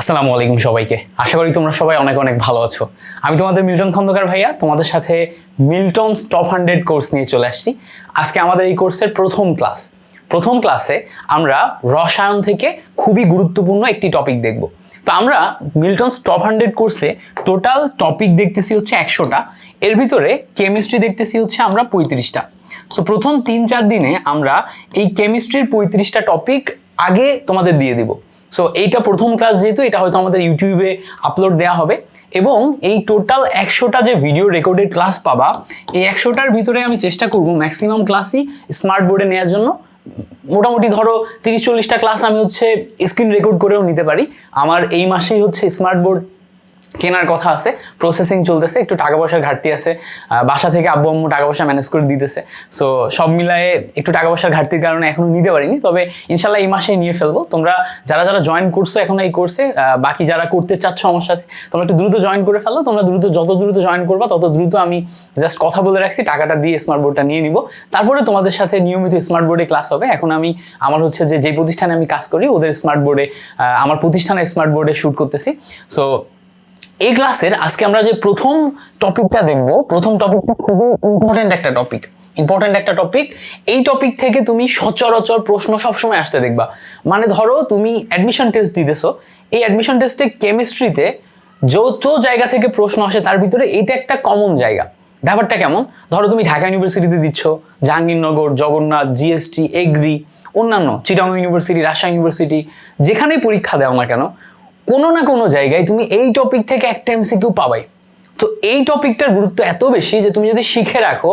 আসসালামু আলাইকুম সবাইকে। আশা করি তোমরা সবাই অনেক অনেক ভালো আছো। আমি তোমাদের মিল্টন খন্দকার ভাইয়া, তোমাদের সাথে মিল্টন টপ হান্ড্রেড কোর্স নিয়ে চলে আসছি। আজকে আমাদের এই কোর্সের প্রথম ক্লাস। প্রথম ক্লাসে আমরা রসায়ন থেকে খুবই গুরুত্বপূর্ণ একটি টপিক দেখব। তো আমরা মিল্টন টপ হান্ড্রেড কোর্সে টোটাল টপিক দেখতেছি হচ্ছে একশোটা, এর ভিতরে কেমিস্ট্রি দেখতেছি হচ্ছে আমরা পঁয়ত্রিশটা। সো প্রথম তিন চার দিনে আমরা এই কেমিস্ট্রির পঁয়ত্রিশটা টপিক আগে তোমাদের দিয়ে দিব। সো এইটা প্রথম ক্লাস যেহেতু, এটা হয়তো আমাদের ইউটিউবে আপলোড দেওয়া হবে। এবং এই টোটাল একশোটা যে ভিডিও রেকর্ডেড ক্লাস পাবা, এই একশোটার ভিতরে আমি চেষ্টা করব ম্যাক্সিমাম ক্লাসই স্মার্ট বোর্ডে নেওয়ার জন্য। মোটামুটি ধরো তিরিশ চল্লিশটা ক্লাস আমি হচ্ছে স্ক্রিন রেকর্ড করেও নিতে পারি। আমার এই মাসেই হচ্ছে স্মার্ট বোর্ড কেনার কথা আছে প্রসেসিং চলতেছে, একটু টাকা পয়সার ঘাটতি আছে বাসা থেকে আব্বু আম্মু টাকা পয়সা ম্যানেজ করে দিতেছে। সো সব মিলায়ে একটু টাকা পয়সার ঘাটতির কারণে এখনও নিতে পারিনি, তবে ইনশাল্লাহ এই মাসেই নিয়ে ফেলব। তোমরা যারা যারা জয়েন করছ এখন এই কোর্সে বাকি যারা করতে চাচ্ছ আমার সাথে, তোমরা একটু দ্রুত জয়েন করে ফেলো। তোমরা দ্রুত, যত দ্রুত জয়েন করবা, তত দ্রুত আমি জাস্ট কথা বলে রাখছি, টাকাটা দিয়ে স্মার্ট বোর্ডটা নিয়ে নিব। তারপরে তোমাদের সাথে নিয়মিত স্মার্ট বোর্ডে ক্লাস হবে। এখন আমি, আমার হচ্ছে যে যে প্রতিষ্ঠানে আমি কাজ করি, ওদের স্মার্ট বোর্ডে আমার প্রতিষ্ঠানের স্মার্ট বোর্ডে শ্যুট করতেছি। সো এই ক্লাসের আজকে আমরা যে প্রথম টপিকটা দেখব, প্রথম টপিকটা খুবই ইম্পর্টেন্ট একটা টপিক ইম্পর্টেন্ট একটা টপিক এই টপিক থেকে তুমি সচরাচর প্রশ্ন সবসময় আসতে দেখবা। মানে ধরো তুমি অ্যাডমিশন টেস্ট দিতেছো, এই অ্যাডমিশন টেস্টে কেমিস্ট্রিতে যত জায়গা থেকে প্রশ্ন আসে, তার ভিতরে এটা একটা কমন জায়গা। ব্যাপারটা কেমন? ধরো তুমি ঢাকা ইউনিভার্সিটিতে দিচ্ছ, জাহাঙ্গীরনগর, জগন্নাথ জিএসটি এগ্রি অন্যান্য চিটাং ইউনিভার্সিটি রাজশাহী ইউনিভার্সিটি যেখানেই পরীক্ষা দেওয়া না কেন কোনো না কোনো জায়গায় তুমি এই টপিক থেকে একটা এমসি এমসিকিউ পাবাই। তো এই টপিকটার গুরুত্ব এত বেশি যে তুমি যদি শিখে রাখো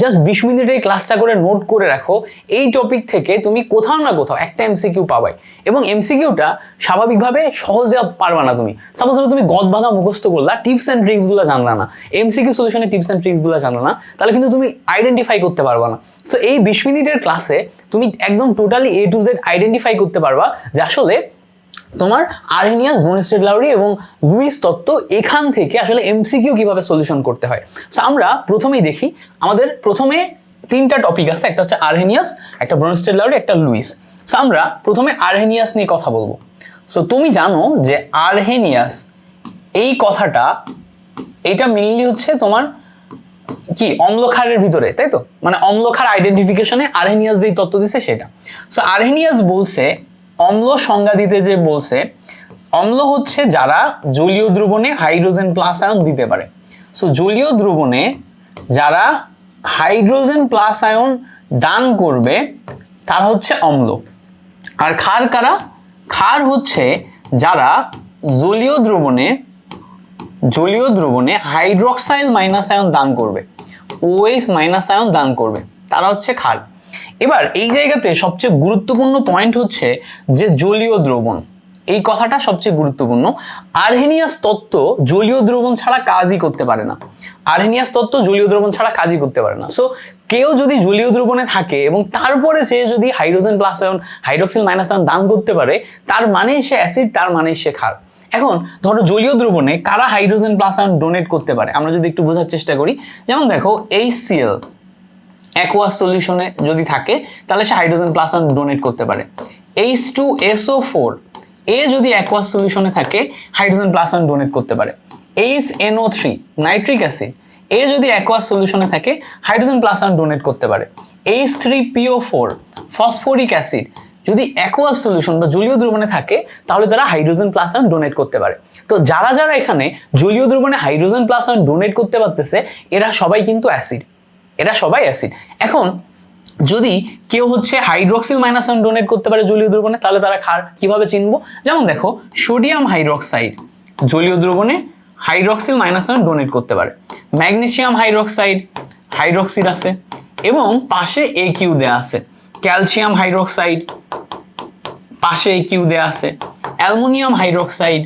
জাস্ট বিশ মিনিটের ক্লাসটা করে নোট করে রাখো, এই টপিক থেকে তুমি কোথাও না কোথাও একটা এমসিকিউ পাবাই। এবং এমসিকিউটা স্বাভাবিকভাবে সহজে পারবা না তুমি। সাপোজ ধরো তুমি গদ বাঁধা মুখস্থ করলা টিপস অ্যান্ড ট্রিক্সগুলো জানলা না। এমসিকিউ সলিউশনের টিপস অ্যান্ড ট্রিক্সগুলো জানলা না, তাহলে কিন্তু তুমি আইডেন্টিফাই করতে পারবা না। সো এই বিশ মিনিটের ক্লাসে তুমি একদম totally A to Z identify করতে পারবা যে আসলে তোমার আরহেনিয়াস ব্রোনস্টেড লাউরি এবং লুইস তত্ত্ব এখান থেকে আসলে এমসিকিউ কীভাবে সলিউশন করতে হয়। সো আমরা প্রথমেই দেখি, আমাদের প্রথমে তিনটা টপিক আছে, একটা হচ্ছে আরহেনিয়াস একটা ব্রোনস্টেড লাউরি, একটা লুইস। সো আমরা প্রথমে আরহেনিয়াস নিয়ে কথা বলব। সো তুমি জানো যে আরহেনিয়াস এই কথাটা এইটা মেইনলি হচ্ছে তোমার কি, অম্লক্ষারের ভিতরে, তাই তো? মানে অম্লক্ষার আইডেন্টিফিকেশনে আরহেনিয়াস যেই তত্ত্ব দিছে সেটা। সো আরহেনিয়াস বলছে অম্ল সংজ্ঞা দিতে যে বলছে, অম্ল হচ্ছে যারা জলীয় দ্রবণে হাইড্রোজেন প্লাস আয়ন দিতে পারে। সো জলীয় দ্রবণে যারা হাইড্রোজেন প্লাস আয়ন দান করবে, তারা হচ্ছে অম্ল। আর ক্ষার কারা? ক্ষার হচ্ছে যারা জলীয় দ্রবণে জলীয় দ্রবণে হাইড্রক্সাইল মাইনাস আয়ন দান করবে। ওএইচ মাইনাস আয়ন দান করবে। তারা হচ্ছে ক্ষার। এবার এই জায়গাতে সবচেয়ে গুরুত্বপূর্ণ পয়েন্ট হচ্ছে যে জলীয় দ্রবণ। এই কথাটা সবচেয়ে গুরুত্বপূর্ণ। আর্হেনিয়াস তত্ত্ব জলীয় দ্রবণ ছাড়া কাজই করতে পারে না। আর্হেনিয়াস তত্ত্ব জলীয় দ্রবণ ছাড়া কাজই করতে পারে না। সো কেউ যদি জলীয় দ্রবণে থাকে এবং তারপরে সে যদি hydrogen plus ion hydroxyl minus ion দান করতে পারে, তার মানেই সে অ্যাসিড তার মানেই সে ক্ষার। এখন, ধরো জলীয় দ্রবণে কারা হাইড্রোজেন প্লাস আয়ন ডোনেট করতে পারে? আমরা যদি একটু বোঝার চেষ্টা করি। যেমন দেখো এইচ সিএল অ্যাকোয়াস সলিউশনে যদি থাকে, তাহলে সে হাইড্রোজেন প্লাস আয়ন ডোনেট করতে পারে। H two S O four এ যদি অ্যাকোয়াস সলিউশনে থাকে হাইড্রোজেন প্লাস আয়ন ডোনেট করতে পারে। H N O three nitric acid এ যদি অ্যাকোয়াস সলিউশনে থাকে হাইড্রোজেন প্লাস আয়ন ডোনেট করতে পারে। H three PO four phosphoric acid যদি অ্যাকোয়াস সলিউশন বা জলীয় দ্রবণে থাকে, তাহলে তারা হাইড্রোজেন প্লাস আয়ন ডোনেট করতে পারে। তো যারা যারা এখানে জলীয় দ্রবণে হাইড্রোজেন প্লাস আয়ন ডোনেট করতে পারতেছে, এরা সবাই কিন্তু অ্যাসিড এরা সবাই অ্যাসিড এখন যদি কেউ হচ্ছে হাইড্রক্সিল মাইনাস আয়ন ডোনেট করতে পারে জলীয় দ্রবণে, তাহলে তারা খার কীভাবে চিনবো? যেমন দেখো সোডিয়াম হাইড্রক্সাইড জলীয় দ্রবণে হাইড্রক্সিল মাইনাস আয়ন ডোনেট করতে পারে। ম্যাগনেসিয়াম হাইড্রক্সাইড হাইড্রক্সিড আছে। এবং পাশে এ কিউ দেয়া আছে। ক্যালসিয়াম হাইড্রক্সাইড পাশে এ কিউ দেয়া আছে। অ্যালুমিনিয়াম হাইড্রক্সাইড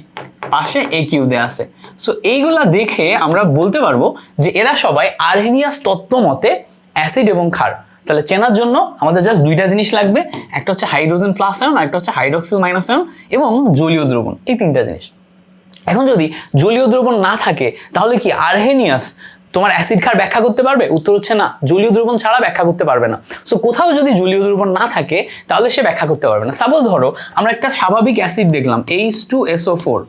পাশে এ কিউ দেয়া আছে। সো এইগুলা দেখে আমরা বলতে পারব যে এরা সবাই আরহেনিয়াস তত্ত্ব মতে অ্যাসিড এবং ক্ষার। তাহলে চেনার জন্য আমাদের জাস্ট দুইটা জিনিস লাগবে, একটা হচ্ছে হাইড্রোজেন প্লাস আয়ন একটা হচ্ছে হাইড্রক্সিল মাইনাস আয়ন এবং জলীয় দ্রবণ, এই তিনটা জিনিস। এখন যদি জলীয় দ্রবণ না থাকে, তাহলে কি আরহেনিয়াস তোমার অ্যাসিড ক্ষার ব্যাখ্যা করতে পারবে? উত্তর হচ্ছে না, জলীয় দ্রবণ ছাড়া ব্যাখ্যা করতে পারবে না। সো কোথাও যদি জলীয় দ্রবণ না থাকে, তাহলে সে ব্যাখ্যা করতে পারবে না। সাপোজ ধরো, আমরা একটা স্বাভাবিক অ্যাসিড দেখলাম এইচ টু এসও ফোর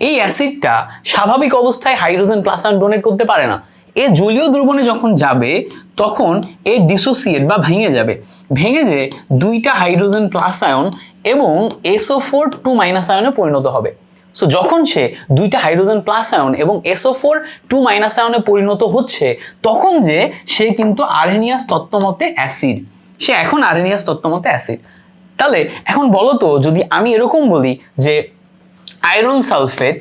এই অ্যাসিডটা স্বাভাবিক অবস্থায় হাইড্রোজেন প্লাস আয়ন ডোনেট করতে পারে না। এ জলীয় দ্রবণে যখন যাবে, তখন এ ডিসোসিয়েট বা ভেঙে যাবে। ভেঙে যে দুইটা হাইড্রোজেন প্লাস আয়ন এবং S O four two minus আয়নে পরিণত হবে। সো যখন সে দুইটা হাইড্রোজেন প্লাস আয়ন এবং S O four two minus আয়নে পরিণত হচ্ছে, তখন যে সে কিন্তু আরহেনিয়াস তত্ত্বমতে অ্যাসিড। সে এখন আরহেনিয়াস তত্ত্বমতে অ্যাসিড। তাহলে, এখন বলো তো, যদি আমি এরকম বলি যে আয়রন সালফেট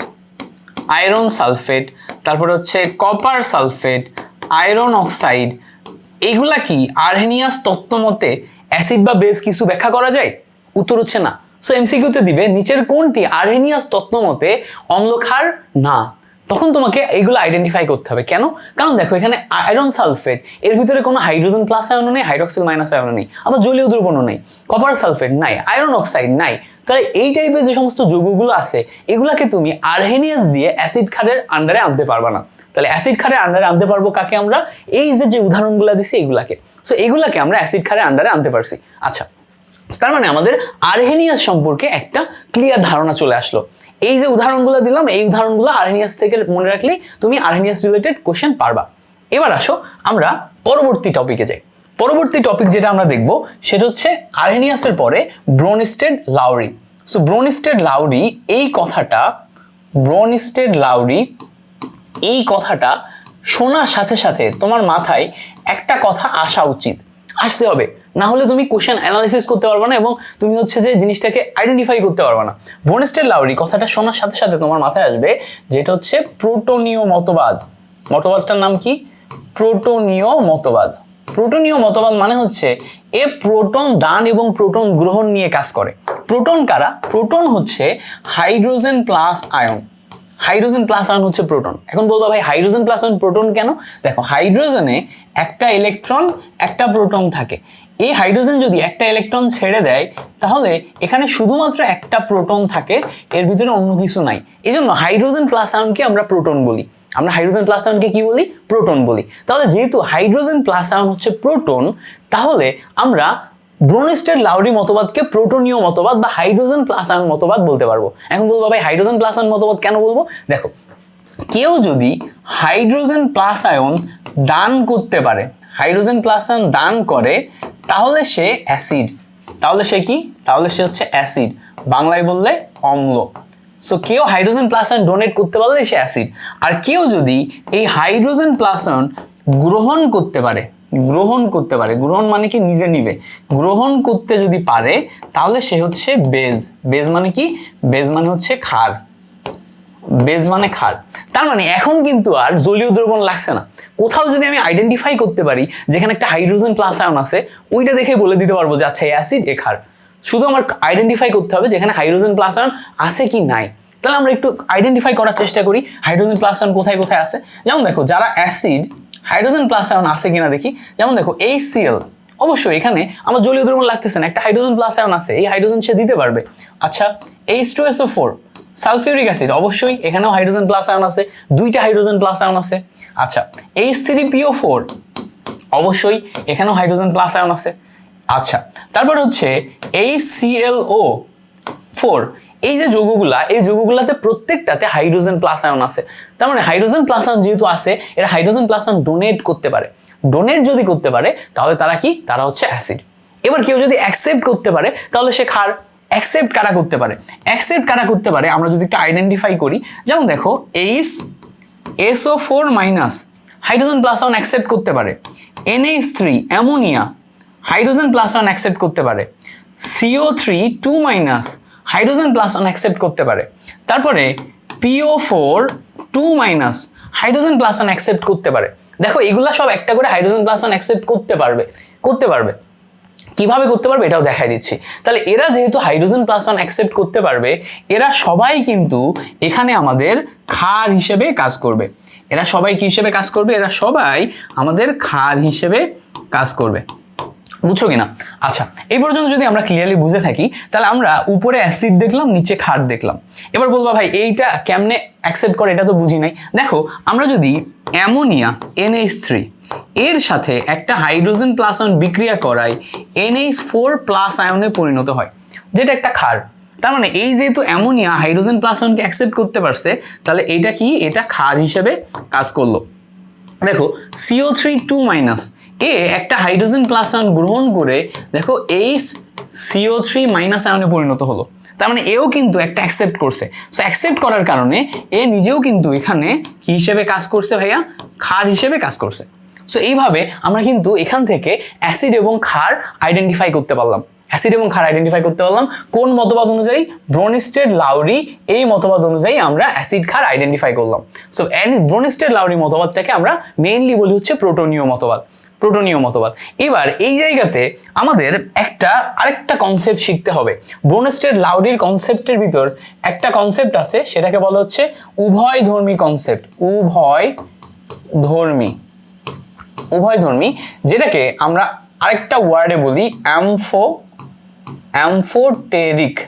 আয়রন সালফেট তারপর হচ্ছে কপার সালফেট আয়রন অক্সাইড এইগুলা কি আরহেনিয়াস তত্ত্বমতে অ্যাসিড বা বেস কিছু ব্যাখ্যা করা যায়? উত্তর হচ্ছে না। সো এমসিকিউতে দিবে, নিচের কোনটি আরহেনিয়াস তত্ত্বমতে অম্লক্ষার না? তখন তোমাকে এইগুলো আইডেন্টিফাই করতে হবে। কেন? কারণ দেখো, এখানে আয়রন সালফেট এর ভিতরে কোনো হাইড্রোজেন প্লাস আয়নও নেই হাইড্রোক্সিল মাইনাস আয়নও নেই। আবার জলীয় দ্রবণও নেই। কপার সালফেট নাই আয়রন অক্সাইড নাই। তাহলে এই টাইপের যে সমস্ত যৌগগুলো আছে, এগুলাকে তুমি আরহেনিয়াস দিয়ে অ্যাসিড খারের আন্ডারে আনতে পারবা না। তাহলে অ্যাসিড খারের আন্ডারে আনতে পারব কাকে আমরা? এই যে যে উদাহরণগুলো দিছি এগুলাকে। সো এগুলাকে আমরা অ্যাসিড খারের আন্ডারে আনতে পারছি। আচ্ছা তার মানে আমাদের আরহেনিয়াস সম্পর্কে একটা ক্লিয়ার ধারণা চলে আসলো। এই যে উদাহরণগুলো দিলাম, এই উদাহরণগুলো আরহেনিয়াস থেকে মনে রাখলেই তুমি আরহেনিয়াস রিলেটেড কোশ্চেন পারবা। এবার আসো আমরা পরবর্তী টপিকে যাই। পরবর্তী টপিক যেটা আমরা দেখব, সেটা হচ্ছে আরহেনিয়াসের পরে ব্রোনস্টেড লাউরি। সো ব্রোনস্টেড লাউরি, এই কথাটা, ব্রোনস্টেড লাউরি, এই কথাটা শোনার সাথে সাথে তোমার মাথায় একটা কথা আসা উচিত। আসতে হবে। না হলে তুমি কোশ্চেন অ্যানালিসিস করতে পারবে না এবং তুমি হচ্ছে যে জিনিসটাকে আইডেন্টিফাই করতে পারবে না। বোনেস্টের লাউরি কথাটা শোনার সাথে সাথে তোমার মাথায় আসবে যেটা হচ্ছে প্রোটোনীয় মতবাদ। মতবাদটার নাম কি? প্রোটোনীয় মতবাদ। প্রোটোনীয় মতবাদ মানে হচ্ছে এ প্রোটন দান এবং প্রোটন গ্রহণ নিয়ে কাজ করে। প্রোটন কারা? প্রোটন হচ্ছে hydrogen plus ion. Hydrogen plus ion হচ্ছে প্রোটন। এখন বলব ভাই, হাইড্রোজেন প্লাস আয়ন প্রোটন কেন? দেখো, হাইড্রোজেনে একটা ইলেকট্রন, একটা প্রোটন থাকে। এই হাইড্রোজেন যদি একটা ইলেকট্রন ছেড়ে দেয়, তাহলে এখানে শুধুমাত্র একটা প্রোটন থাকে, এর ভিতরে অন্য কিছু নাই। এই জন্য হাইড্রোজেন প্লাস আয়নকে আমরা প্রোটন বলি। আমরা হাইড্রোজেন প্লাস আয়নকে কি বলি? প্রোটন বলি। তাহলে যেহেতু হাইড্রোজেন প্লাস আয়ন হচ্ছে প্রোটন, তাহলে আমরা ব্রোনিস্টেড লাউরি মতবাদকে প্রোটোনীয় মতবাদ বা হাইড্রোজেন প্লাস আয়ন মতবাদ বলতে পারব। এখন বলব, ভাই, হাইড্রোজেন প্লাস আয়ন মতবাদ কেন বলব? দেখো, কেউ যদি হাইড্রোজেন প্লাস আয়ন দান করতে পারে, হাইড্রোজেন প্লাস আয়ন দান করে তাহলে সে অ্যাসিড। তাহলে সে কি? তাহলে সে হচ্ছে অ্যাসিড। বাংলায় বললে অম্ল। সো কেউ হাইড্রোজেন প্লাস আয়ন ডোনেট করতে পারলে সে অ্যাসিড। আর কেউ যদি এই হাইড্রোজেন প্লাস আয়ন গ্রহণ করতে পারে, গ্রহণ করতে পারে, গ্রহণ মানে কি? নিজে নিবে। গ্রহণ করতে যদি পারে, তাহলে সে হচ্ছে বেজ। বেজ মানে কি? বেজ মানে হচ্ছে ক্ষার। বেজ মানে ক্ষার তার মানে এখন কিন্তু আর জলীয় দ্রবণ লাগছে না। কোথাও যদি আমি আইডেন্টিফাই করতে পারি যেখানে একটা হাইড্রোজেন প্লাস আয়ন আছে, ওইটা দেখে বলে দিতে পারব যে আচ্ছা অ্যাসিড এ খার শুধু আমার আইডেন্টিফাই করতে হবে যেখানে হাইড্রোজেন প্লাস আয়ন আছে কি নাই। তাহলে আমরা একটু আইডেন্টিফাই করার চেষ্টা করি হাইড্রোজেন প্লাস আয়ন কোথায় কোথায় আছে। যেমন দেখো, যারা অ্যাসিড হাইড্রোজেন প্লাস আয়ন আছে কিনা দেখি। যেমন দেখো এই সিএল অবশ্যই এখানে আমার জলীয় দ্রবণ লাগতেছে না, একটা হাইড্রোজেন প্লাস আয়ন আছে, এই হাইড্রোজেন সে দিতে পারবে। আচ্ছা H two S O four sulphuric acid, অবশ্যই এখানেও হাইড্রোজেন প্লাস আয়ন আছে, দুইটা হাইড্রোজেন প্লাস আয়ন আছে। আচ্ছা এইচ থ্রি পিও ফোর অবশ্যই এখানেও হাইড্রোজেন প্লাস আয়ন আছে। আচ্ছা তারপর হচ্ছে এই সিএলও ফোর এই যে যৌগগুলা, এই যৌগগুলাতে প্রত্যেকটাতে হাইড্রোজেন প্লাস আয়ন আছে। তার মানে হাইড্রোজেন প্লাস আয়ন যেহেতু আছে, এরা হাইড্রোজেন প্লাস আয়ন ডোনেট করতে পারে। ডোনেট যদি করতে পারে, তাহলে তারা কি? তারা হচ্ছে অ্যাসিড। এবার কেউ যদি অ্যাকসেপ্ট করতে পারে, তাহলে সে ক্ষার অ্যাকসেপ্ট কারা করতে পারে? অ্যাকসেপ্ট কারা করতে পারে? আমরা যদি একটু আইডেন্টিফাই করি, যেমন দেখো H S O four minus hydrogen plus ion accept করতে পারে। N H three ammonia hydrogen plus ion accept করতে পারে। C O three two minus hydrogen plus ion accept করতে পারে। তারপরে P O four two minus hydrogen plus ion accept করতে পারে। দেখো, এগুলা সব একটা করে হাইড্রোজেন প্লাস আয়ন অ্যাকসেপ্ট করতে পারবে করতে পারবে। কীভাবে করতে পারবে এটাও দেখাই দিচ্ছি। তাহলে এরা যেহেতু হাইড্রোজেন প্লাস ওয়ান অ্যাকসেপ্ট করতে পারবে, এরা সবাই কিন্তু এখানে আমাদের ক্ষার হিসেবে কাজ করবে। এরা সবাই কি হিসেবে কাজ করবে? এরা সবাই আমাদের ক্ষার হিসেবে কাজ করবে। বুঝছ কিনা? আচ্ছা এই পর্যন্ত যদি আমরা ক্লিয়ারলি বুঝে থাকি, তাহলে আমরা উপরে অ্যাসিড দেখলাম, নিচে খার দেখলাম। এবার বলবা ভাই, এইটা কেমনে অ্যাকসেপ্ট করে? এটা তো বুঝি নাই। দেখো, আমরা যদি অ্যামোনিয়া এনএইচ থ্রি এর সাথে একটা হাইড্রোজেন প্লাস আয়ন বিক্রিয়া করায় এনএইচ ফোর প্লাস আয়নে পরিণত হয়, যেটা একটা ক্ষার। তার মানে এই যেহেতু অ্যামোনিয়া হাইড্রোজেন প্লাস আয়নকে অ্যাকসেপ্ট করতে পারছে, তাহলে এটা কি? এটা ক্ষার হিসেবে কাজ করল। দেখো সিও থ্রি টু মাইনাস এ একটা হাইড্রোজেন প্লাস আয়ন গ্রহণ করে, দেখো এইচ সিও থ্রি মাইনাস আয়নে পরিণত হলো। তার মানে এও কিন্তু একটা অ্যাকসেপ্ট করছে। সো অ্যাকসেপ্ট করার কারণে এ নিজেও কিন্তু এখানে কি হিসেবে কাজ করছে ভাইয়া? ক্ষার হিসেবে কাজ করছে। সো এইভাবে আমরা কিন্তু এখান থেকে অ্যাসিড এবং ক্ষার আইডেন্টিফাই করতে পারলাম। অ্যাসিড এবং ক্ষার আইডেন্টিফাই করতে পারলাম। কোন মতবাদ অনুযায়ী? ব্রোনিস্টেড লাউরি, এই মতবাদ অনুযায়ী আমরা অ্যাসিড ক্ষার আইডেন্টিফাই করলাম। সো ব্রোনিস্টেড লাউরি মতবাদটাকে আমরা মেইনলি বলি হচ্ছে প্রোটোনীয় মতবাদ। প্রোটোনীয় মতবাদ। এবার এই জায়গাতে আমাদের একটা, আরেকটা কনসেপ্ট শিখতে হবে। ব্রোনিস্টেড লাউরির কনসেপ্টের ভিতর একটা কনসেপ্ট আছে, সেটাকে বলা হচ্ছে উভয় ধর্মী কনসেপ্ট উভয় ধর্মী উভয়ধর্মী যেটাকে আমরা আরেকটা ওয়ার্ডে বলি অ্যামফো অ্যামফোটেরিক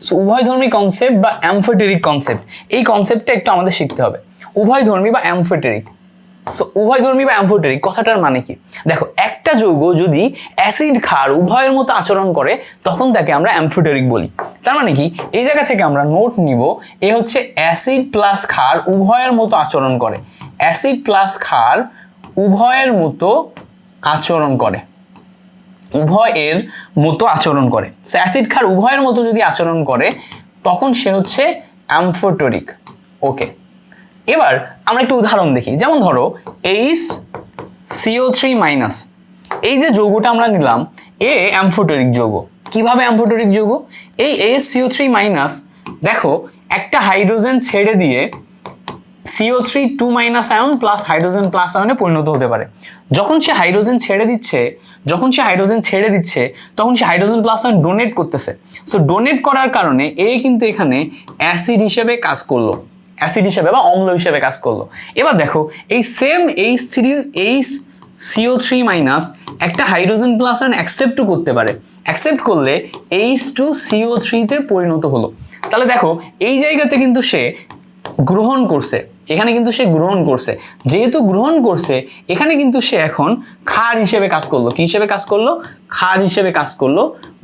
সো উভয়ধর্মী কনসেপ্ট বা অ্যামফোটেরিক কনসেপ্ট এই কনসেপ্টটা একটু আমাদের শিখতে হবে। উভয়ধর্মী বা অ্যামফোটেরিক সো উভয়ধর্মী বা অ্যামফোটেরিক কথাটার মানে কি? দেখো, একটা যৌগ যদি অ্যাসিড ক্ষার উভয়ের মতো আচরণ করে, তখন তাকে আমরা অ্যামফোটেরিক বলি। তার মানে কি? এই জায়গা থেকে আমরা নোট নিব, এ হচ্ছে অ্যাসিড প্লাস ক্ষার উভয়ের মতো আচরণ করে। অ্যাসিড প্লাস ক্ষার উভয়ের মতো আচরণ করে। উভয়ের মতো আচরণ করে। সে অ্যাসিড ক্ষার উভয়ের মতো যদি আচরণ করে, তখন সে হচ্ছে অ্যামফোটোরিক। ওকে। এবার আমরা একটু উদাহরণ দেখি। যেমন ধরো এইচ সিও থ্রি মাইনাস এই যে যৌগটা আমরা নিলাম, এ অ্যামফোটোরিক যৌগ। কীভাবে অ্যামফোটোরিক যৌগ? এই এইচ সিও থ্রি মাইনাস দেখো, একটা হাইড্রোজেন ছেড়ে দিয়ে C O three two minus ion plus hydrogen plus আয়নে পরিণত হতে পারে। যখন সে হাইড্রোজেন ছেড়ে দিচ্ছে, যখন সে হাইড্রোজেন ছেড়ে দিচ্ছে, তখন সে হাইড্রোজেন প্লাস আয়ন ডোনেট করতেছে। সো ডোনেট করার কারণে এ কিন্তু এখানে অ্যাসিড হিসেবে কাজ করল। অ্যাসিড হিসেবে বা অম্ল হিসেবে কাজ করল। এবার দেখো, এই same H three H C O three minus একটা হাইড্রোজেন প্লাস আয়ন অ্যাকসেপ্টও করতে পারে। অ্যাকসেপ্ট করলে এইচ টু সিও থ্রিতে পরিণত হলো। তাহলে দেখো, এই জায়গাতে কিন্তু সে গ্রহণ করছে। এখানে কিন্তু সে গ্রহণ করছে। যেহেতু গ্রহণ করছে, এখানে কিন্তু সে এখন খার হিসেবে কাজ করল। কি হিসেবে কাজ করল? ক্ষার হিসেবে কাজ করল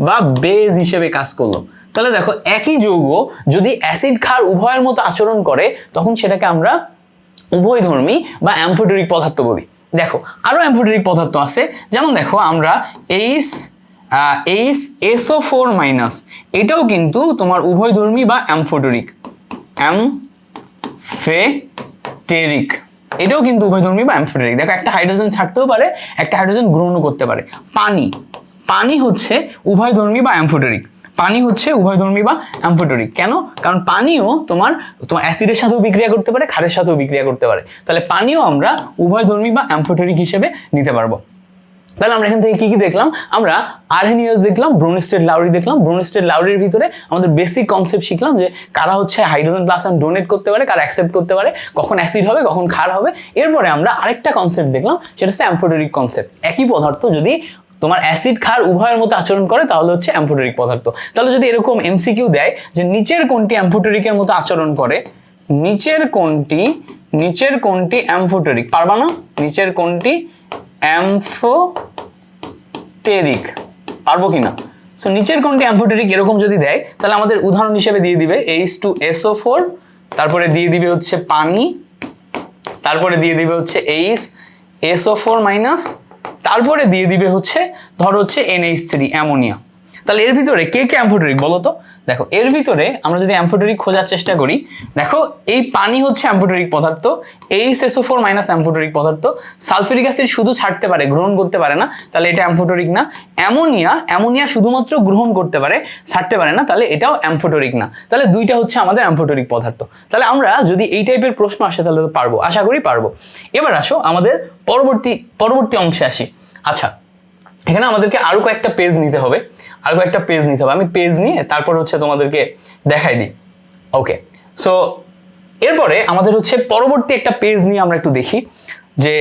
বা বেজ হিসেবে কাজ করল। তাহলে দেখো, একই যৌগ যদি অ্যাসিড খার উভয়ের মতো আচরণ করে, তখন সেটাকে আমরা উভয়ধর্মী বা অ্যাম্ফোটেরিক পদার্থ বলি। দেখো আরও অ্যাম্ফোটেরিক পদার্থ আছে। যেমন দেখো, আমরা H H S O four minus এটাও কিন্তু তোমার উভয়ধর্মী বা অ্যাম্ফোটেরিক। অ্যাম ফেটেরিক। এটাও কিন্তু উভয়ধর্মী বা অ্যামফোটেরিক। দেখো, একটা হাইড্রোজেন ছাড়তেও পারে, একটা হাইড্রোজেন গ্রহণও করতে পারে। পানি। পানি হচ্ছে উভয়ধর্মী বা অ্যামফোটেরিক। পানি হচ্ছে উভয়ধর্মী বা অ্যামফোটেরিক। কেন? কারণ পানিও তোমার তোমার অ্যাসিডের সাথেও বিক্রিয়া করতে পারে খারের সাথেও বিক্রিয়া করতে পারে। তাহলে পানিও আমরা উভয়ধর্মী বা অ্যামফোটেরিক হিসেবে নিতে পারব। তাহলে আমরা এখান থেকে কি কি দেখলাম? আমরা আরহেনিয়াস দেখলাম, ব্রোনিস্টেড লাউরি দেখলাম। ব্রোনিস্টেড লাউরির ভিতরে আমাদের বেসিক কনসেপ্ট শিখলাম যে কারা হচ্ছে হাইড্রোজেন প্লাস আয়ন ডোনেট করতে পারে, কারা অ্যাকসেপ্ট করতে পারে, কখন অ্যাসিড হবে, কখন ক্ষার হবে। এরপরে আমরা আরেকটা কনসেপ্ট দেখলাম, সেটা হচ্ছে অ্যাম্ফোটেরিক কনসেপ্ট একই পদার্থ যদি তোমার অ্যাসিড ক্ষার উভয়ের মতো আচরণ করে, তাহলে হচ্ছে অ্যাম্ফোটেরিক পদার্থ। তাহলে যদি এরকম এমসিকিউ দেয় যে নিচের কোনটি অ্যাম্ফোটেরিকের মতো আচরণ করে, নিচের কোনটি নিচের কোনটি অ্যাম্ফোটেরিক পারবা না? নিচের কোনটি অ্যাম্ফো টেরিক পারব কি না সো নিচের কোনটি অ্যাম্ফোটেরিক এরকম যদি দেয়, তাহলে আমাদের উদাহরণ হিসেবে দিয়ে দিবে এইচ টু এসও ফোর তারপরে দিয়ে দিবে হচ্ছে পানি, তারপরে দিয়ে দিবে হচ্ছে এইচ এসও ফোর মাইনাস তারপরে দিয়ে দিবে হচ্ছে, ধর হচ্ছে এনএইচ থ্রি অ্যামোনিয়া। তাহলে এর ভিতরে কে কে অ্যাম্ফোটেরিক বলো তো দেখো, এর ভিতরে আমরা যদি অ্যাম্ফোটেরিক খোঁজার চেষ্টা করি, দেখো, এই পানি হচ্ছে অ্যাম্ফোটেরিক পদার্থ, এই সেসো ফোর মাইনাস অ্যাম্ফোটেরিক পদার্থ সালফিউরিক অ্যাসিড শুধু ছাড়তে পারে, গ্রহণ করতে পারে না, তাহলে এটা অ্যাম্ফোটেরিক না। অ্যামোনিয়া অ্যামোনিয়া শুধুমাত্র গ্রহণ করতে পারে, ছাড়তে পারে না, তাহলে এটাও অ্যাম্ফোটেরিক না। তাহলে দুইটা হচ্ছে আমাদের অ্যাম্ফোটেরিক পদার্থ। তাহলে আমরা যদি এই টাইপের প্রশ্ন আসে, তাহলে তো পারব, আশা করি পারব। এবার আসো, আমাদের পরবর্তী পরবর্তী অংশে আসি। আচ্ছা এখানে আমাদেরকে আরও কয়েকটা পেজ নিতে হবে। আরও কয়েকটা পেজ নিতে হবে। আমি পেজ নিয়ে তারপর হচ্ছে তোমাদেরকে দেখাই দিই। ওকে সো এরপরে আমাদের হচ্ছে পরবর্তী একটা পেজ নিয়ে আমরা একটু দেখি যে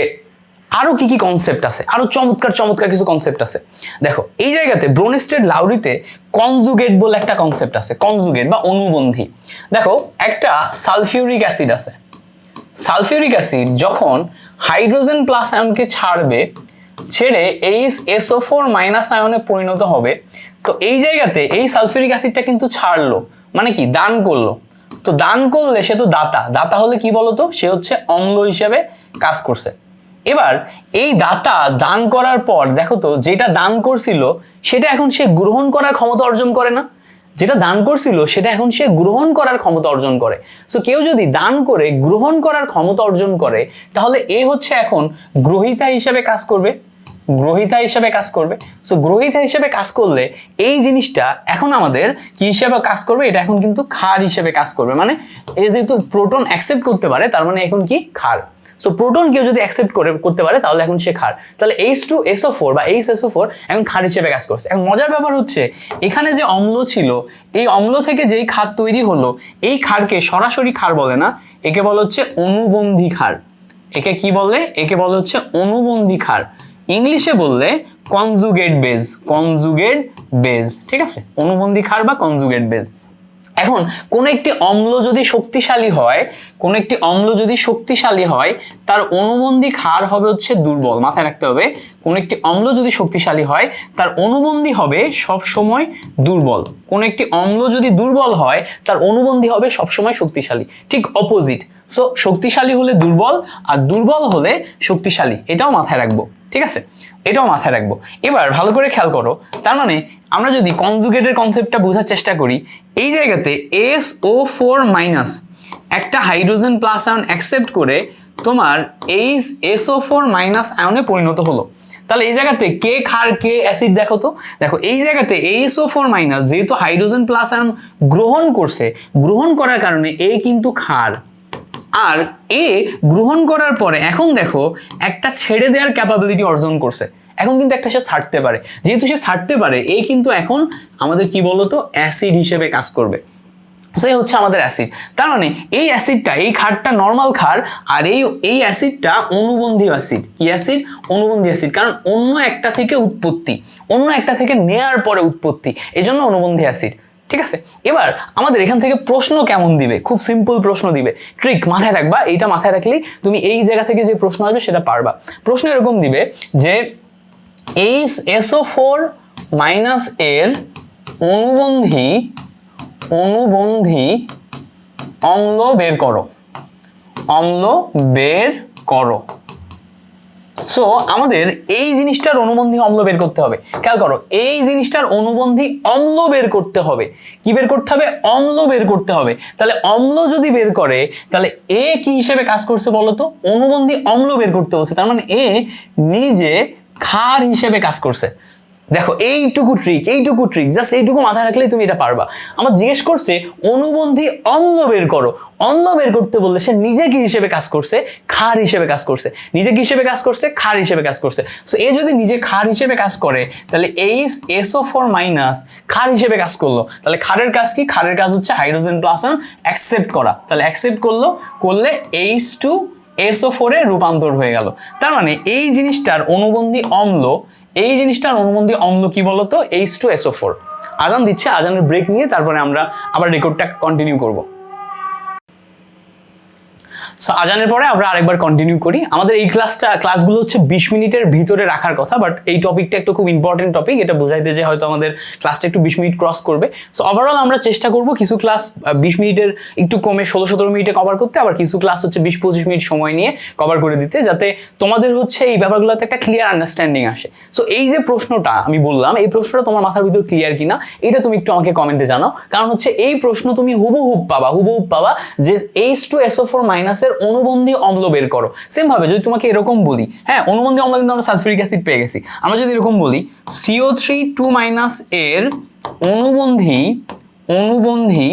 আরও কি কি কনসেপ্ট আছে। আরও চমৎকার চমৎকার কিছু কনসেপ্ট আছে। দেখো, এই জায়গাতে ব্রোনেস্টেড লাউরিতে কনজুগেট বলে একটা কনসেপ্ট আছে। কনজুগেট বা অনুবন্ধী। দেখো, একটা সালফিউরিক অ্যাসিড আছে। সালফিউরিক অ্যাসিড যখন হাইড্রোজেন প্লাস আয়নকে ছাড়বে, ছেড়ে এইচ এসও ফোর মাইনাস আয়নে পরিণত হবে তো এই জায়গাতে এই সালফিউরিক অ্যাসিডটা কিন্তু ছাড়লো। মানে কি? দান করল। তো দান করলে সে তো দাতা। দাতা হলে কি বলতো? সে হচ্ছে অম্ল হিসেবে কাজ করছে। এবার এই দাতা দান করার পর দেখো তো, যেটা দান করছিল, সেটা এখন সে গ্রহণ করার ক্ষমতা অর্জন করে না। যেটা দান করছিল, সেটা এখন সে গ্রহণ করার ক্ষমতা অর্জন করে। সো কেউ যদি দান করে, গ্রহণ করার ক্ষমতা অর্জন করে, তাহলে এ হচ্ছে এখন গ্রহিতা হিসেবে কাজ করবে। গ্রহিতা হিসেবে কাজ করবে। সো গ্রহিতা হিসেবে কাজ করলে এই জিনিসটা এখন আমাদের কি হিসেবে কাজ করবে? এটা এখন কিন্তু ক্ষার হিসেবে কাজ করবে। মানে এ যেহেতু প্রোটন অ্যাকসেপ্ট করতে পারে, তার মানে এখন কি? ক্ষার। সো প্রোটন কেউ যদি অ্যাকসেপ্ট করে, করতে পারে, তাহলে এখন সে খার তাহলে H two S O four বা এইচ এসও ফোর এখন খার হিসেবে কাজ করছে। এখন মজার ব্যাপার হচ্ছে, এখানে যে অম্ল ছিল, এই অম্ল থেকে যেই খার তৈরি হলো, এই খারকে সরাসরি খার বলে না, একে বলা হচ্ছে অনুবন্ধী খার একে কি বলে? একে বলা হচ্ছে অনুবন্ধী ক্ষার। ইংলিশে বললে কনজুগেট বেজ কনজুগেট বেজ ঠিক আছে? অনুবন্ধী ক্ষার বা কনজুগেট বেজ এখন, কোন একটি অম্ল যদি শক্তিশালী হয়, কোন একটি অম্ল যদি শক্তিশালী হয়, তার অনুবন্ধী ক্ষার হবে হচ্ছে দুর্বল, মাথায় রাখতে হবে। কোন একটি অম্ল যদি শক্তিশালী হয়, তার অনুবন্ধী হবে সব সময় দুর্বল। কোন একটি অম্ল যদি দুর্বল হয়, তার অনুবন্ধী হবে সব সময় শক্তিশালী। ঠিক অপোজিট সো শক্তিশালী হলে দুর্বল, আর দুর্বল হলে শক্তিশালী। এটাও মাথায় রাখব। ঠিক আছে? এটাও মাথায় রাখব। এবার ভালো করে খেয়াল করো, তার মানে আমরা যদি কনজুগেটের কনসেপ্টটা বোঝার চেষ্টা করি, এই জায়গাতে এস ও ফোর মাইনাস একটা হাইড্রোজেন প্লাস আয়ন অ্যাকসেপ্ট করে তোমার এইচ এসও ফোর মাইনাস আয়নে পরিণত হলো। তাহলে এই জায়গাতে কে ক্ষার কে অ্যাসিড দেখো তো। দেখো, এই জায়গাতে এইচও ফোর মাইনাস যেহেতু হাইড্রোজেন প্লাস আয়ন গ্রহণ করছে, গ্রহণ করার কারণে এ কিন্তু ক্ষার। আর এ গ্রহণ করার পরে, এখন দেখো, একটা ছেড়ে দেওয়ার ক্যাপাবিলিটি অর্জন করছে। এখন কিন্তু একটা সে ছাড়তে পারে। যেহেতু সে ছাড়তে পারে এ কিন্তু এখন আমাদের কি বলতো? অ্যাসিড হিসেবে কাজ করবে। সো এই হচ্ছে আমাদের অ্যাসিড তার মানে এই অ্যাসিডটা এই ক্ষারটা নর্মাল খার আর এই এই অ্যাসিডটা অনুবন্ধী অ্যাসিড কি অ্যাসিড অনুবন্ধী অ্যাসিড কারণ অন্য একটা থেকে উৎপত্তি, অন্য একটা থেকে নেয়ার পরে উৎপত্তি এই জন্য অনুবন্ধী অ্যাসিড ঠিক আছে? এবার আমাদের এখান থেকে প্রশ্ন কেমন দিবে? খুব সিম্পল প্রশ্ন দিবে। ট্রিক মাথায় রাখবা, এইটা মাথায় রাখলেই তুমি এই জায়গা থেকে যে প্রশ্ন আসবে সেটা পারবা। প্রশ্ন এরকম দিবে যে এইচ এসও ফোর মাইনাস এর অনুবন্ধী অনুবন্ধী অম্ল বের করো। অম্ল বের করো। সো আমাদের এই জিনিসটার অনুবন্ধী অম্ল বের করতে হবে। খেয়াল করো, এই জিনিসটার অনুবন্ধী অম্ল বের করতে হবে। কি বের করতে হবে? অম্ল বের করতে হবে। তাহলে অম্ল যদি বের করে, তাহলে এ কি হিসেবে কাজ করছে বলো তো? অনুবন্ধী অম্ল বের করতে বলছে। তার মানে এ নিজে ক্ষার হিসেবে কাজ করছে। দেখো, এইটুকু ট্রিক এইটুকু ট্রিক জাস্ট এইটুকু মাথায় রাখলেই তুমি এটা পারবা। আমার জিজ্ঞেস করছে, অনুবন্ধী অম্ল বের করো। অম্ল বের করতে বললে সে নিজে কি হিসেবে কাজ করছে? খার হিসেবে কাজ করছে। নিজে কি হিসেবে কাজ করছে? খার হিসেবে কাজ করছে। সো এ যদি নিজে খার হিসেবে কাজ করে, তাহলে এইচ এসও ফোর মাইনাস খার হিসেবে কাজ করল। তাহলে ক্ষারের কাজ কি? খারের কাজ হচ্ছে হাইড্রোজেন প্লাস অ্যাকসেপ্ট করা। তাহলে অ্যাকসেপ্ট করল, করলে এইচ টু এসও ফোরে রূপান্তর হয়ে গেল। তার মানে এই জিনিসটার অনুবন্ধী অম্ল এই জিনিসটার অনুবন্ধী অঙ্গ কি বলতো? এইচ টু এসও ফোর আজান দিচ্ছে, আজানের ব্রেক নিয়ে তারপরে আমরা আবার রেকর্ডটা কন্টিনিউ করব। সো আজানের পরে আমরা আরেকবার কন্টিনিউ করি। আমাদের এই ক্লাসটা ক্লাসগুলো হচ্ছে বিশ মিনিটের ভিতরে রাখার কথা বাট এই টপিকটা একটু খুব ইম্পর্টেন্ট টপিক এটা বোঝাইতে যে হয়তো আমাদের ক্লাসটা একটু বিশ মিনিট ক্রস করবে। সো ওভারঅল আমরা চেষ্টা করব কিছু ক্লাস বিশ মিনিটের একটু কমে ষোলো সতেরো মিনিটে কভার করতে, আবার কিছু ক্লাস হচ্ছে বিশ পঁচিশ মিনিট সময় নিয়ে কভার করে দিতে, যাতে তোমাদের হচ্ছে এই ব্যাপারগুলোতে একটা ক্লিয়ার আন্ডারস্ট্যান্ডিং আসে। সো এই যে প্রশ্নটা আমি বললাম, এই প্রশ্নটা তোমার মাথার ভিতর ক্লিয়ার কিনা, এটা তুমি একটু আমাকে কমেন্টে জানাও। কারণ হচ্ছে এই প্রশ্ন তুমি হুবহুব পাবা হুবহুব পাবা যে এইচ টু এসও ফোর মাইনাসের অনুবন্ধী অম্ল বের করো। সেম ভাবে যদি তোমাকে এরকম বলি হ্যাঁ অনুবন্ধী অম্ল কিন্তু আমরা সালফিউরিক অ্যাসিড পেয়ে গেছি। আমরা যদি এরকম বলি সিও থ্রি টু মাইনাস এর অনুবন্ধী অনুবন্ধী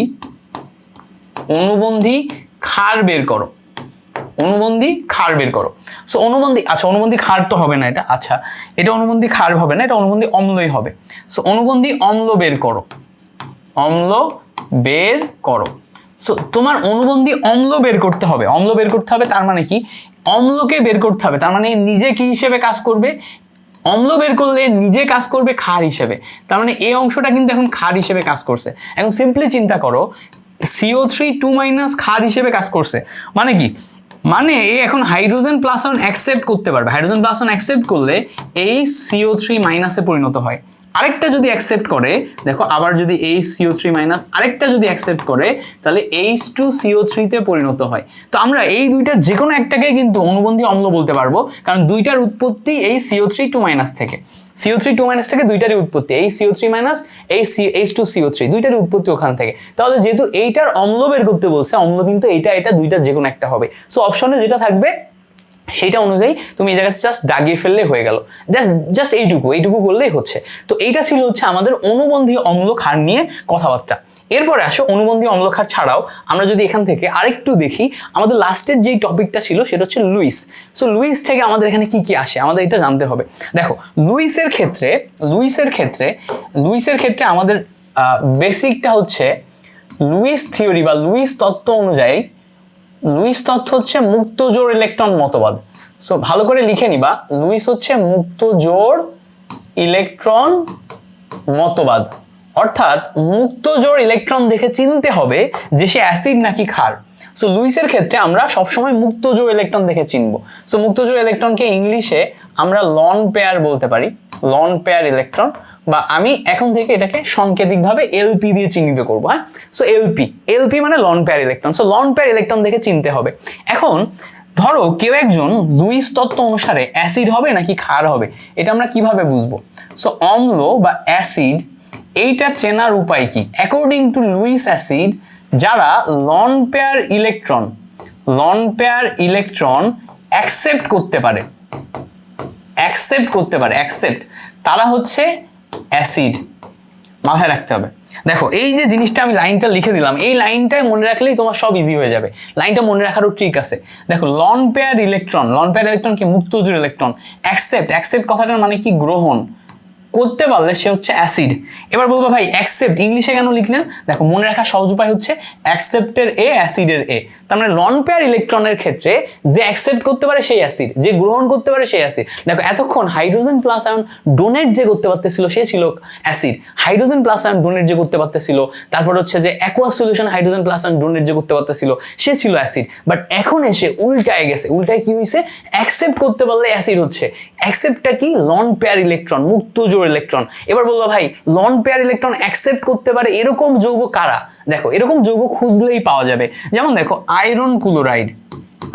অনুবন্ধী ক্ষার বের করো। অনুবন্ধী ক্ষার বের করো। সো অনুবন্ধী আচ্ছা অনুবন্ধী ক্ষার তো হবে না এটা। আচ্ছা এটা অনুবন্ধী ক্ষার হবে না, এটা অনুবন্ধী অম্লই হবে। সো অনুবন্ধী অম্ল বের করো। অম্ল বের করো। সো তোমার অনুবন্ধী অম্ল বের করতে হবে। অম্ল বের করতে হবে তার মানে কি? অম্লকে বের করতে হবে। তার মানে নিজে কি হিসেবে কাজ করবে? অম্ল বের করলে নিজে কাজ করবে ক্ষার হিসেবে। তার মানে এই অংশটা কিন্তু এখন ক্ষার হিসেবে কাজ করছে। এখন সিম্পলি চিন্তা করো সিও থ্রি টু মাইনাস ক্ষার হিসেবে কাজ করছে। মানে কি? মানে এ এখন হাইড্রোজেন প্লাস ওয়ান অ্যাকসেপ্ট করতে পারবে। হাইড্রোজেন প্লাস ওয়ান অ্যাকসেপ্ট করলে এই সিও থ্রি মাইনাসে পরিণত হয়। আরেকটা যদি অ্যাকসেপ্ট করে, দেখো আবার যদি এই সিও থ্রি মাইনাস আরেকটা যদি অ্যাকসেপ্ট করে, তাহলে এইচ টু সিও থ্রিতে পরিণত হয়। তো আমরা এই দুইটা যে কোনো একটাকে কিন্তু অনুবন্ধী অম্ল বলতে পারব, কারণ দুইটার উৎপত্তি এই C O three two minus থেকে। C O three two minus থেকে দুইটারই উৎপত্তি, এই সিও থ্রি মাইনাস এই C H two C O three দুইটারই উৎপত্তি ওখান থেকে। তাহলে যেহেতু এইটার অম্ল বের করতে বলছে, অম্ল কিন্তু এইটা, এটা দুইটা যে কোনো একটা হবে। সো অপশনে যেটা থাকবে সেইটা অনুযায়ী তুমি এই জায়গাতে জাস্ট দাগিয়ে ফেললে হয়ে গেল। জাস্ট জাস্ট এইটুকু এইটুকু করলেই হচ্ছে। তো এইটা ছিল হচ্ছে আমাদের অনুবন্ধী অম্ল ক্ষার নিয়ে কথাবার্তা। এরপরে আসো অনুবন্ধী অম্ল ক্ষার ছাড়াও আমরা যদি এখান থেকে আরেকটু দেখি, আমাদের লাস্টের যেই টপিকটা ছিল সেটা হচ্ছে লুইস। সো লুইস থেকে আমাদের এখানে কি কি আসে? আমাদের এটা জানতে হবে। দেখো, লুইসের ক্ষেত্রে লুইসের ক্ষেত্রে লুইসের ক্ষেত্রে আমাদের বেসিকটা হচ্ছে লুইস থিওরি বা লুইস তত্ত্ব অনুযায়ী লুইস তত্ত্ব হচ্ছে মুক্ত জোড় ইলেকট্রন মতবাদ। সো ভালো করে লিখে নিবা, লুইস হচ্ছে মুক্ত জোড় ইলেকট্রন মতবাদ। অর্থাৎ মুক্ত জোড় ইলেকট্রন দেখে চিনতে হবে যে সে অ্যাসিড নাকি ক্ষার। সো লুইসের ক্ষেত্রে আমরা সবসময় মুক্ত জোড় ইলেকট্রন দেখে চিনব। সো মুক্ত জোড় ইলেকট্রনকে ইংলিশে আমরা লন পেয়ার বলতে পারি, লন পেয়ার ইলেকট্রন। বা আমি এখন থেকে এটাকে সাংকেতিকভাবে এলপি দিয়ে চিহ্নিত করব হ্যাঁ? So L P L P মানে lone pair electron so lone pair electron দেখে চিনতে হবে। এখন, ধরো কেউ একজন লুইস তত্ত্ব অনুসারে অ্যাসিড হবে নাকি ক্ষার হবে, এটা আমরা কীভাবে বুঝব? সো অম্ল বা অ্যাসিড এইটা চেনার উপায় কি? অ্যাকর্ডিং টু লুইস অ্যাসিড যারা lone pair electron lone pair electron accept করতে পারে অ্যাকসেপ্ট করতে পারে অ্যাকসেপ্ট তারা হচ্ছে অ্যাসিড। মাথায় রাখতে হবে। দেখো, এই যে জিনিসটা আমি লাইনটা লিখে দিলাম, এই লাইনটাই মনে রাখলেই তোমার সব ইজি হয়ে যাবে। লাইনটা মনে রাখারও ট্রিক আছে। দেখো lone pair electron lone pair electron কি? মুক্তজুর ইলেকট্রন অ্যাকসেপ্ট অ্যাকসেপ্ট কথাটার মানে কি? গ্রহণ। করতে পারলে সে হচ্ছে অ্যাসিড এবার বলব ভাই অ্যাকসেপ্ট ইংলিশে কেন লিখলেন দেখো, মনে রাখার সহজ উপায় হচ্ছে অ্যাকসেপ্টের এ অ্যাসিডের এ তার মানে লন পেয়ার ইলেকট্রনের ক্ষেত্রে যে অ্যাকসেপ্ট করতে পারে সেই অ্যাসিড যে গ্রহণ করতে পারে সেই অ্যাসিড দেখো, এতক্ষণ হাইড্রোজেন প্লাস আয়ন ডোনেট যে করতে পারতেছিল, সে ছিল acid hydrogen plus ion donate যে করতে পারতেছিল, তারপর হচ্ছে যে aqua solution hydrogen plus ion donate যে করতে পারতেছিল, সে ছিল অ্যাসিড বাট এখন এসে উল্টায় গেছে। উল্টায় কি হয়েছে অ্যাকসেপ্ট করতে পারলে অ্যাসিড হচ্ছে। অ্যাকসেপ্টটা কি? লন পেয়ার ইলেকট্রন মুক্ত জোড় ইলেকট্রন এবার বলব ভাই লন পেয়ার ইলেকট্রন অ্যাকসেপ্ট করতে পারে এরকম যৌগ কারা? দেখো, এরকম যৌগ খুঁজলেই পাওয়া যাবে। যেমন দেখো আয়রন ক্লোরাইড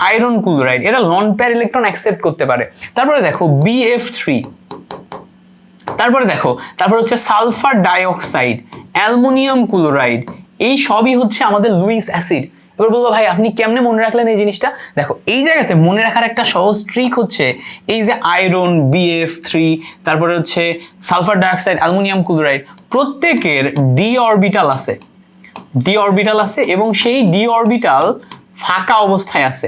আয়রন ক্লোরাইড এরা লন পেয়ার ইলেকট্রন অ্যাকসেপ্ট করতে পারে। তারপরে দেখো বিএফ থ্রি তারপরে দেখো, তারপর হচ্ছে সালফার ডাইঅক্সাইড অ্যালুমিনিয়াম ক্লোরাইড এই সবই হচ্ছে আমাদের লুইস অ্যাসিড। এবার বলব, ভাই, আপনি কেমনে মনে রাখলেন এই জিনিসটা? দেখো, এই জায়গাতে মনে রাখার একটা সহজ ট্রিক হচ্ছে এই যে আয়রন বিএফ থ্রি তারপরে হচ্ছে সালফার ডাইঅক্সাইড অ্যালুমিনিয়াম ক্লোরাইড প্রত্যেকের ডি অরবিটাল আছে। ডি অরবিটাল আছে এবং সেই ডি অরবিটাল ফাঁকা অবস্থায় আছে।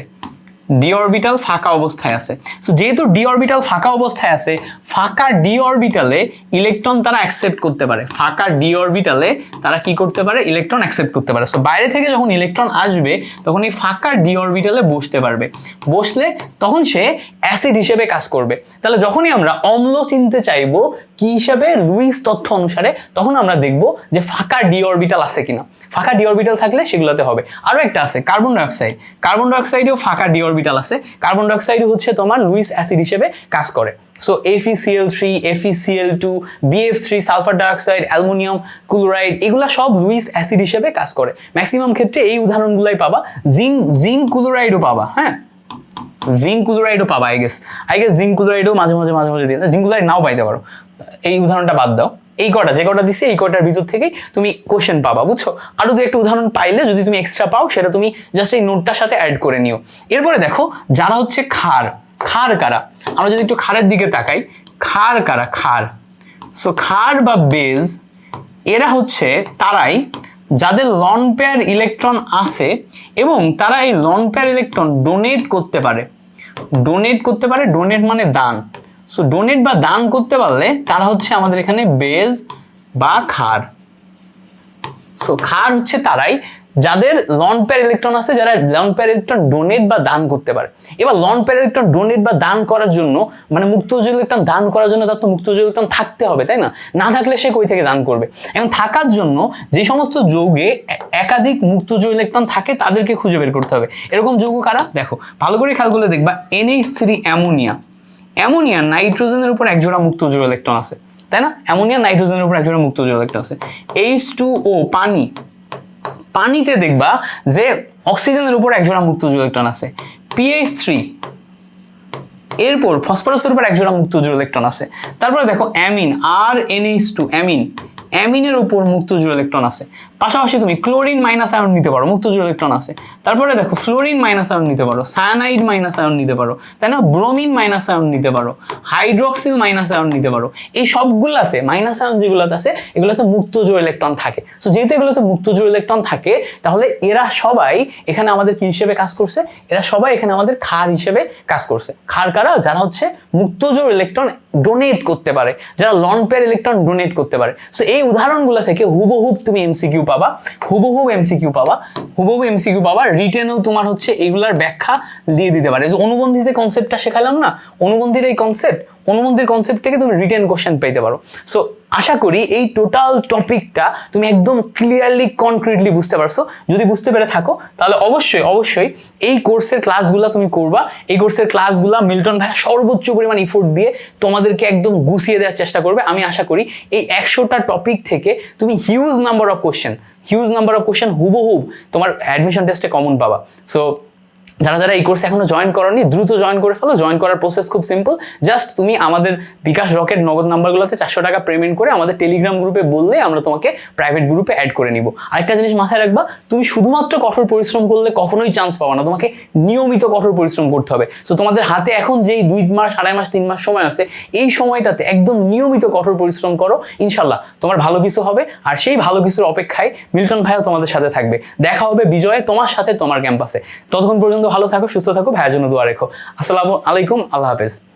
ডি অরবিটাল ফাঁকা অবস্থায় আছে। সো যেহেতু ডি অরবিটাল ফাঁকা অবস্থায় আছে, ফাঁকা ডি অরবিটালে ইলেকট্রন তারা অ্যাকসেপ্ট করতে পারে। ফাঁকা ডি অরবিটালে তারা কি করতে পারে? ইলেকট্রন অ্যাকসেপ্ট করতে পারে। সো বাইরে থেকে যখন ইলেকট্রন আসবে, তখন এই ফাঁকা ডি অরবিটালে বসতে পারবে। বসলে তখন সে অ্যাসিড হিসেবে কাজ করবে। তাহলে যখনই আমরা অম্ল চিনতে চাইব, কি হিসাবে? লুইস তথ্য অনুসারে তখন আমরা দেখব যে ফাঁকা ডি অরবিটাল আছে কিনা। ফাঁকা ডি অরবিটাল থাকলে সেগুলোতে হবে। আরও একটা আছে, কার্বন ডাইঅক্সাইড। কার্বন ডাইঅক্সাইডেও ফাঁকা ডি অরবিটাল আছে। কার্বন ডাইঅক্সাইড হচ্ছে তোমার লুইস অ্যাসিড হিসেবে কাজ করে। So F E C L three F E C L two B F three sulphur dioxide, aluminium, chloride, এগুলা সব লুইস অ্যাসিড হিসেবে কাজ করে। ম্যাক্সিমাম ক্ষেত্রে এই উদাহরণগুলাই পাবা। জিঙ্ক জিঙ্ক ক্লোরাইডও পাবা হ্যাঁ? জিঙ্ক ক্লোরাইডও পাবা I guess I guess zinc ক্লোরাইডও মাঝে মাঝে মাঝে মাঝে দিয়ে। জিঙ্ক ক্লোরাইড নাও পাইতে পারো। এই উদাহরণটা বাদ দাও। এই কটা, যে কটা দিছি, এই কটার ভিতর থেকেই তুমি কোশ্চেন পাবা, বুঝছ? আরও দু একটা উদাহরণ পাইলে যদি তুমি এক্সট্রা পাও, সেটা তুমি জাস্ট এই নোটটার সাথে অ্যাড করে নিও। এরপরে দেখো, যারা হচ্ছে খার খার কারা? আমরা যদি একটু খারের দিকে তাকাই, খার কারা? খার। সো খার বা বেজ, এরা হচ্ছে, তারাই যাদের লন পেয়ার ইলেকট্রন আছে এবং তারা এই লন পেয়ার ইলেকট্রন ডোনেট করতে পারে। ডোনেট করতে পারে ডোনেট মানে দান। সো ডোনেট বা দান করতে পারলে তারা হচ্ছে আমাদের এখানে বেজ বা খার। সো খার হচ্ছে তারাই যাদের লন পেয়ার ইলেকট্রন আছে, যারা লন পেয়ার ইলেকট্রন ডোনেট বা দান করতে পারে। এবার লন পেয়ার ইলেকট্রন ডোনেট বা দান করার জন্য মানে মুক্তজ ইলেকট্রন দান করার জন্য তার তো মুক্তজ ইলেকট্রন থাকতে হবে, তাই না? না থাকলে সে কই থেকে দান করবে? এখন থাকার জন্য যে সমস্ত যৌগে একাধিক মুক্তজ ইলেকট্রন থাকে, তাদেরকে খুঁজে বের করতে হবে। এরকম যৌগ কারা? দেখো, ভালো করে খেয়াল করলে দেখবা এনএইচ থ্রি অ্যামোনিয়া অ্যামোনিয়া, নাইট্রোজেনের উপর একজোড়া মুক্তজ ইলেকট্রন আছে, তাই না? অ্যামোনিয়া, নাইট্রোজেনের উপর একজোড়া মুক্তজ ইলেকট্রন আছে। এইচ টু ও পানি। পানিতে দেখবা যে অক্সিজেনের উপর একজোড়া মুক্ত ইলেকট্রন আছে। পিএইচ থ্রি এরপর ফসফরাসের উপর একজোড়া মুক্ত ইলেকট্রন আছে। তারপরে দেখো অ্যামিন আর এনএইচ টু অ্যামিন। অ্যামিনের উপর মুক্ত ইলেকট্রন আছে। পাশাপাশি তুমি ক্লোরিন মাইনাস আয়ন নিতে পারো মুক্ত ইলেকট্রন আছে। তারপরে দেখো ফ্লোরিন মাইনাস আয়ন নিতে পারো সায়ানাইড মাইনাস আয়ন নিতে পারো, তাই না? ব্রোমিন মাইনাস আয়ন নিতে পারো হাইড্রোক্সিল মাইনাস আয়ন নিতে পারো। এই সবগুলাতে মাইনাস আয়ন যেগুলোতে আছে, এগুলোতে মুক্তজ ইলেকট্রন থাকে। তো যেহেতু এগুলোতে মুক্তজ ইলেকট্রন থাকে, তাহলে এরা সবাই এখানে আমাদের কি হিসেবে কাজ করছে? এরা সবাই এখানে আমাদের খার হিসেবে কাজ করছে। খার কারা? যারা হচ্ছে মুক্তজ ইলেকট্রন ডোনেট করতে পারে, যারা লন পেয়ার ইলেকট্রন ডোনেট করতে পারে। সো এই উদাহরণগুলো থেকে হুবহুব তুমি এমসিকিউ পাবা হুবহুব এমসিকিউ পাবা, হুবহু এমসিকিউ পাবা রিটেনেও তোমার হচ্ছে এগুলার ব্যাখ্যা দিয়ে দিতে পারে। যে অনুবন্ধী যে কনসেপ্টটা শেখালাম না, অনুবন্ধীর এই কনসেপ্ট অনুবন্ধীর কনসেপ্ট থেকে তুমি রিটেন কোশ্চেন পেতে পারো। সো আশা করি এই টোটাল টপিকটা তুমি একদম ক্লিয়ারলি কনক্রিটলি বুঝতে পারছ। যদি বুঝতে পেরে থাকো, তাহলে অবশ্যই অবশ্যই এই কোর্সের ক্লাসগুলো তুমি করবা। এই কোর্সের ক্লাসগুলো মিল্টন ভাইয়া সর্বোচ্চ পরিমাণ ইফোর্ট দিয়ে তোমাদেরকে একদম গুছিয়ে দেওয়ার চেষ্টা করবে। আমি আশা করি এই একশোটা টপিক থেকে তুমি huge number of question huge number of question হুবহুব তোমার অ্যাডমিশন টেস্টে কমন পাবা। সো যারা যারা এই কোর্সে এখনও জয়েন করনি, দ্রুত জয়েন করে ফেলো। জয়েন করার প্রসেস খুব সিম্পল জাস্ট তুমি আমাদের বিকাশ রকেট নগদ নাম্বারগুলোতে চারশো টাকা পেমেন্ট করে আমাদের টেলিগ্রাম গ্রুপে বললে আমরা তোমাকে প্রাইভেট গ্রুপে অ্যাড করে নিব। আরেকটা জিনিস মাথায় রাখবা, তুমি শুধুমাত্র কঠোর পরিশ্রম করলে কখনোই চান্স পাবা না। তোমাকে নিয়মিত কঠোর পরিশ্রম করতে হবে। সো তোমাদের হাতে এখন যেই দুই মাস, আড়াই মাস, তিন মাস সময় আছে, এই সময়টাতে একদম নিয়মিত কঠোর পরিশ্রম করো, ইনশাল্লাহ। তোমার ভালো কিছু হবে, আর সেই ভালো কিছুর অপেক্ষায় মিল্টন ভাইও তোমাদের সাথে থাকবে। দেখা হবে বিজয়ে তোমার সাথে তোমার ক্যাম্পাসে। ততক্ষণ ভালো থাকো সুস্থ থাকো ভাইয়ের জন্য দোয়া রেখো। আসসালামু আলাইকুম আল্লাহ হাফেজ।